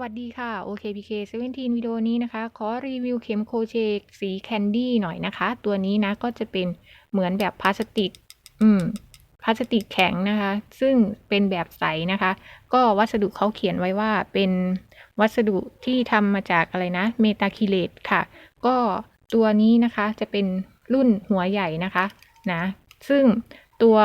วัสดีค่ะ OKPK 17วิดีโอนี้นะคะ ขอรีวิวเข็มโคเชกสีแคนดี้หน่อยนะคะ ตัวนี้นะก็จะเป็นเหมือนแบบพลาสติก อืมพลาสติกแข็งนะคะ ซึ่งเป็นแบบใสนะคะ ก็วัสดุเขาเขียนไว้ว่าเป็นวัสดุที่ทำมาจากอะไรนะ เมตาคิเลตค่ะ ก็ตัวนี้นะคะจะเป็นรุ่นหัวใหญ่นะคะนะ ซึ่งตัว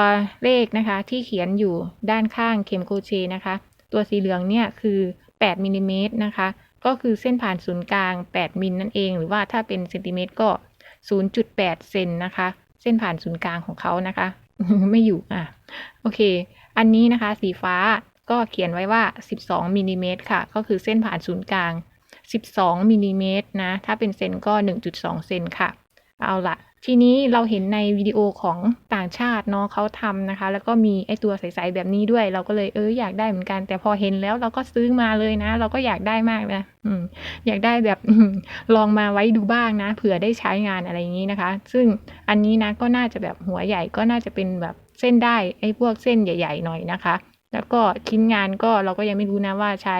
เลขนะคะที่เขียนอยู่ด้านข้างเข็มโคเชนะคะ ตัวสีเหลืองเนี่ยคือ 8มิลลิเมตรนะคะ ก็คือเส้นผ่านศูนย์กลาง 8มิลนั่นเอง หรือว่าถ้าเป็นเซนติเมตรก็ 0.8 เซนนะคะ เส้นผ่านศูนย์กลางของเขานะคะ ไม่อยู่อะ โอเค อันนี้นะคะ สีฟ้าก็เขียนไว้ว่า 12มิลลิเมตรค่ะ ก็คือเส้นผ่านศูนย์กลาง 12มิลลิเมตรนะ ถ้าเป็นเซนก็ 1.2 เซนค่ะ เอาละ ทีนี้เราเห็นในวิดีโอของต่างชาติเนาะเขาทำนะคะ แล้วก็มีไอตัวใสๆแบบนี้ด้วย เราก็เลยเอออยากได้เหมือนกัน แต่พอเห็นแล้วเราก็ซื้อมาเลยนะ เราก็อยากได้มากนะอืมอยากได้แบบลองมาไว้ดูบ้างนะเผื่อได้ใช้งานอะไรอย่างนี้นะคะ ซึ่งอันนี้นะก็น่าจะแบบหัวใหญ่ก็น่าจะเป็นแบบเส้นได้ไอพวกเส้นใหญ่ ๆ หน่อยนะคะ แล้วก็ชิ้นงานก็เราก็ยังไม่รู้นะว่าใช้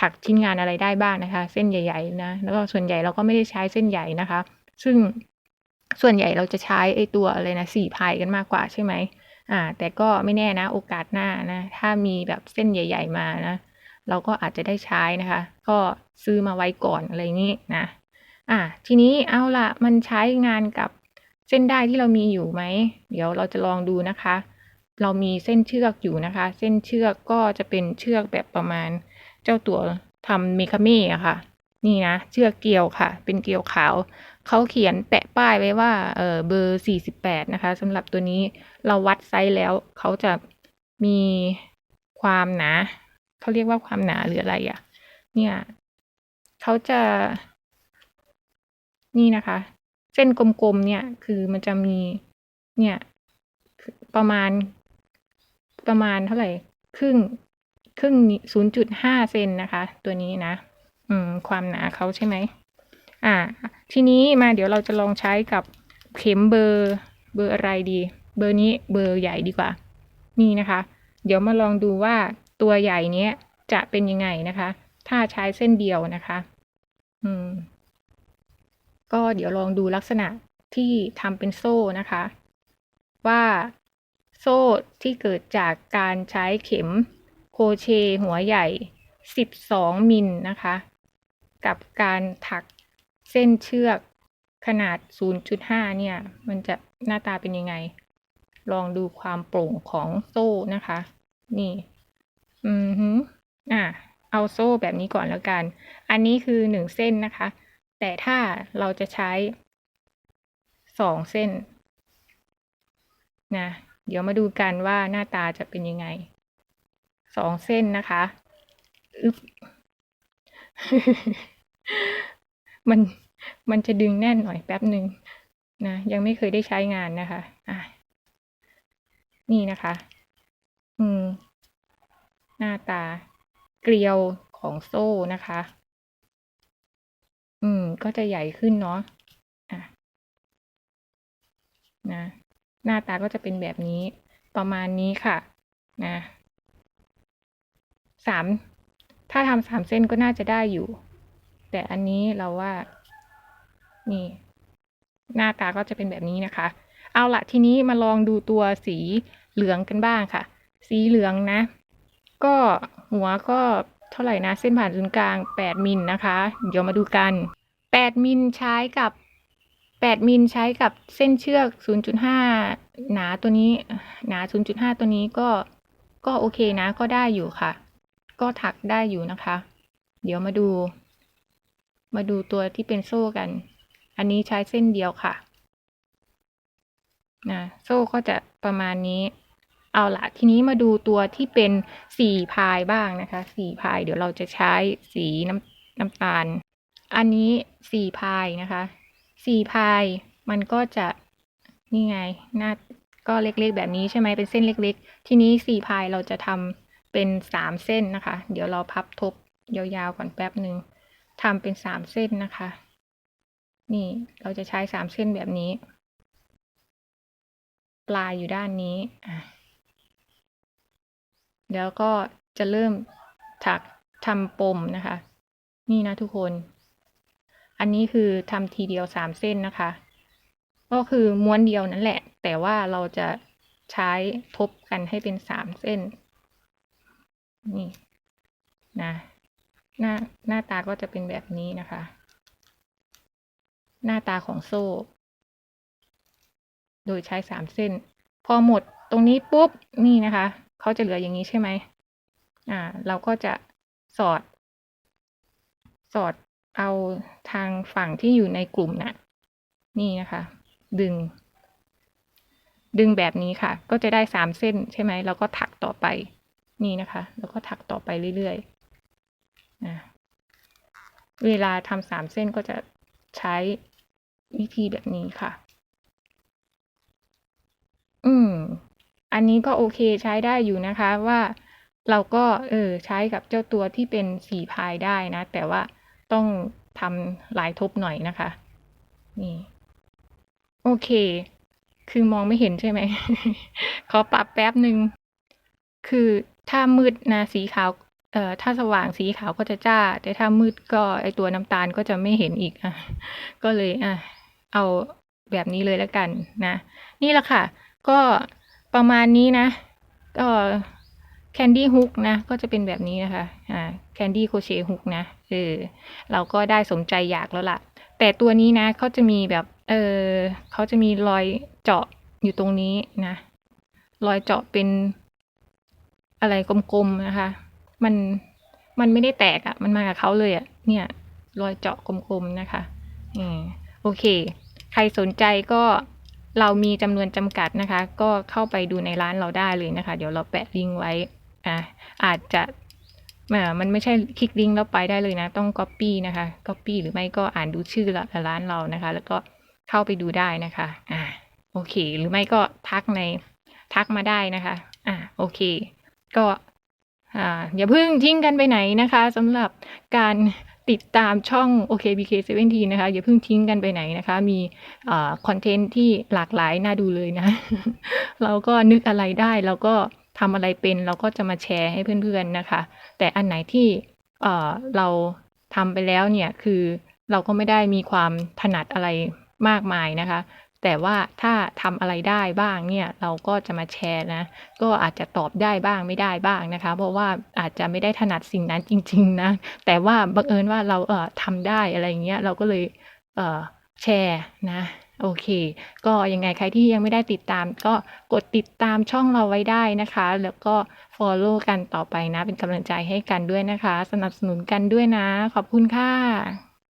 ถักชิ้นงานอะไรได้บ้างนะคะ เส้นใหญ่ ๆ นะ แล้วก็ส่วนใหญ่เราก็ไม่ได้ใช้เส้นใหญ่นะคะ ซึ่งส่วนใหญ่เราจะใช้ไอตัวอะไรนะสี่พายกันมากกว่าใช่ไหมอ่า แต่ก็ไม่แน่นะ โอกาสหน้านะ ถ้ามีแบบเส้นใหญ่ ๆ มานะ เราก็อาจจะได้ใช้นะคะ ก็ซื้อมาไว้ก่อนอะไรนี้นะ อ่า ทีนี้เอาละมันใช้งานกับเส้นได้ที่เรามีอยู่ไหม เดี๋ยวเราจะลองดูนะคะ เรามีเส้นเชือกอยู่นะคะ เส้นเชือกก็จะเป็นเชือกแบบประมาณ เจ้าตัวทำเมคาเม่ะค่ะ นี่นะเชือกเกลียวค่ะ เป็นเกลียวขาว เขาเขียนแปะป้ายไว้ว่าเออเบอร์สี่สิบแปดนะคะสำหรับตัวนี้เราวัดไซส์แล้ว เขาจะมีความหนาเขาเรียกว่าความหนาหรืออะไรอะ่ะ เนี่ยเขาจะ นี่นะคะ เส้นกลมๆเนี่ย คือมันจะมี เนี่ยประมาณ ประมาณเท่าไหร่ ครึ่ง ครึ่งศูนย์จุดห้าเซนนะคะ ตัวนี้นะ อืม ความหนาเขาใช่ไหมอ่า ทีนี้มาเดี๋ยวเราจะลองใช้กับเข็มเบอร์เบอร์อะไรดี เบอร์นี้เบอร์ใหญ่ดีกว่า นี่นะคะ เดี๋ยวมาลองดูว่าตัวใหญ่เนี้ยจะเป็นยังไงนะคะ ถ้าใช้เส้นเดียวนะคะ อืม ก็เดี๋ยวลองดูลักษณะที่ทำเป็นโซ่นะคะ ว่าโซ่ที่เกิดจากการใช้เข็มโคเชหัวใหญ่ 12 มิลนะคะ กับการถักเส้นเชือกขนาด 0.5 เนี่ย มันจะหน้าตาเป็นยังไง ลองดูความโปร่งของโซ่นะคะ นี่ อืมฮึอะ เอาโซ่แบบนี้ก่อนแล้วกัน อันนี้คือหนึ่งเส้นนะคะ แต่ถ้าเราจะใช้สองเส้น นะ เดี๋ยวมาดูกันว่าหน้าตาจะเป็นยังไงสองเส้นนะคะ อึ๊บ มันมันจะดึงแน่นหน่อยแป๊บหนึ่งนะ ยังไม่เคยได้ใช้งานนะคะอะนี่นะคะ อืม หน้าตาเกลียวของโซ่นะคะ อืม ก็จะใหญ่ขึ้นเนาะอะนะ หน้าตาก็จะเป็นแบบนี้ ประมาณนี้ค่ะ นะสามถ้าทำสามเส้นก็น่าจะได้อยู่ แต่อันนี้เราว่า นี่ หน้าตาก็จะเป็นแบบนี้นะคะ เอาละทีนี้มาลองดูตัวสีเหลืองกันบ้างค่ะ สีเหลืองนะ ก็หัวก็เท่าไหร่นะ เส้นผ่านศูนย์กลางแปดมิลนะคะ เดี๋ยวมาดูกันแปดมิลใช้กับแปดมิลใช้กับเส้นเชือกศูนย์จุดห้าหนาตัวนี้ หนาศูนย์จุดห้าตัวนี้ก็ ก็โอเคนะ ก็ได้อยู่ค่ะ ก็ถักได้อยู่นะคะ เดี๋ยวมาดู มาดูตัวที่เป็นโซ่กัน อันนี้ใช้เส้นเดียวค่ะนะโซ่ก็จะประมาณนี้ เอาละทีนี้มาดูตัวที่เป็นสี่พายบ้างนะคะ สี่พายเดี๋ยวเราจะใช้สีน้ำน้ำตาล อันนี้สี่พายนะคะ สี่พายมันก็จะนี่ไงหน้าก็เล็กๆแบบนี้ใช่ไหมเป็นเส้นเล็กๆ ทีนี้สี่พายเราจะทำเป็นสามเส้นนะคะ เดี๋ยวเราพับทบยาวๆก่อนแป๊บหนึ่ง ทำเป็นสามเส้นนะคะ นี่เราจะใช้สามเส้นแบบนี้ ปลายอยู่ด้านนี้แล้วก็จะเริ่มถักทำปมนะคะ นี่นะทุกคน อันนี้คือทำทีเดียวสามเส้นนะคะ ก็คือม้วนเดียวนั่นแหละ แต่ว่าเราจะใช้ทบกันให้เป็นสามเส้น นี่นะ หน้าหน้าตาก็จะเป็นแบบนี้นะคะ หน้าตาของโซ่ โดยใช้สามเส้น พอหมดตรงนี้ปุ๊บนี่นะคะเขาจะเหลืออย่างนี้ใช่ไหมอ่า เราก็จะสอด สอดเอาทางฝั่งที่อยู่ในกลุ่มน่ะ นี่นะคะ ดึง ดึงแบบนี้ค่ะ ก็จะได้สามเส้นใช่ไหมแล้วก็ถักต่อไป นี่นะคะ แล้วก็ถักต่อไปเรื่อยๆ นะเวลาทำสามเส้นก็จะใช้วิธีแบบนี้ค่ะ อืม อันนี้ก็โอเคใช้ได้อยู่นะคะว่าเราก็เออใช้กับเจ้าตัวที่เป็นสีพายได้นะ แต่ว่าต้องทำลายทบหน่อยนะคะ นี่ โอเค คือมองไม่เห็นใช่ไหม ขอปรับแป๊บหนึ่ง คือถ้ามืดนะสีขาว เอ่อถ้าสว่างสีขาวก็จะจ้า แต่ถ้ามืดก็ไอตัวน้ำตาลก็จะไม่เห็นอีกอะก็เลยอะเอาแบบนี้เลยแล้วกันนะ นี่แหละค่ะ ก็ประมาณนี้นะก็แคนดี้ฮุกนะ ก็จะเป็นแบบนี้นะคะอ่าแคนดี้โคเชฮุกนะเออเราก็ได้สมใจอยากแล้วล่ะ แต่ตัวนี้นะเขาจะมีแบบ เออเขาจะมีรอยเจาะอยู่ตรงนี้นะ รอยเจาะเป็นอะไรกลมๆนะคะ มันมันไม่ได้แตกอะ่ะ มันมากับเขาเลยอะ่ะ เนี่ย รอยเจาะกลมๆนะคะอืมโอเค ใครสนใจก็เรามีจำนวนจำกัดนะคะ ก็เข้าไปดูในร้านเราได้เลยนะคะ เดี๋ยวเราแปะลิงก์ไว้ อ่าอาจจะอ่ามันไม่ใช่คลิกลิงก์แล้วไปได้เลยนะ ต้อง Copy นะคะ Copy หรือไม่ก็อ่านดูชื่อร้านเรานะคะ แล้วก็เข้าไปดูได้นะคะ อ่า โอเค หรือไม่ก็ทักในทักมาได้นะคะ อ่า โอเค ก็ อย่าเพิ่งทิ้งกันไปไหนนะคะสำหรับการติดตามช่อง OKBK17 นะคะอย่าเพิ่งทิ้งกันไปไหนนะคะ มีคอนเทนต์ที่หลากหลายน่าดูเลยนะ เราก็นึกอะไรได้เราก็ทำอะไรเป็นเราก็จะมาแชร์ให้เพื่อนๆนะคะ แต่อันไหนที่เราทำไปแล้วเนี่ยคือเราก็ไม่ได้มีความถนัดอะไรมากมายนะคะ แต่ว่าถ้าทำอะไรได้บ้างเนี่ยเราก็จะมาแชร์นะ ก็อาจจะตอบได้บ้างไม่ได้บ้างนะคะ เพราะว่าอาจจะไม่ได้ถนัดสิ่งนั้นจริง ๆ นะ แต่ว่าบังเอิญว่าเราเอ่อทำได้อะไรเงี้ยเราก็เลยเอ่อแชร์นะโอเค ก็ยังไงใครที่ยังไม่ได้ติดตาม ก็กดติดตามช่องเราไว้ได้นะคะ แล้วก็ follow กันต่อไปนะ เป็นกำลังใจให้กันด้วยนะคะ สนับสนุนกันด้วยนะ ขอบคุณค่ะ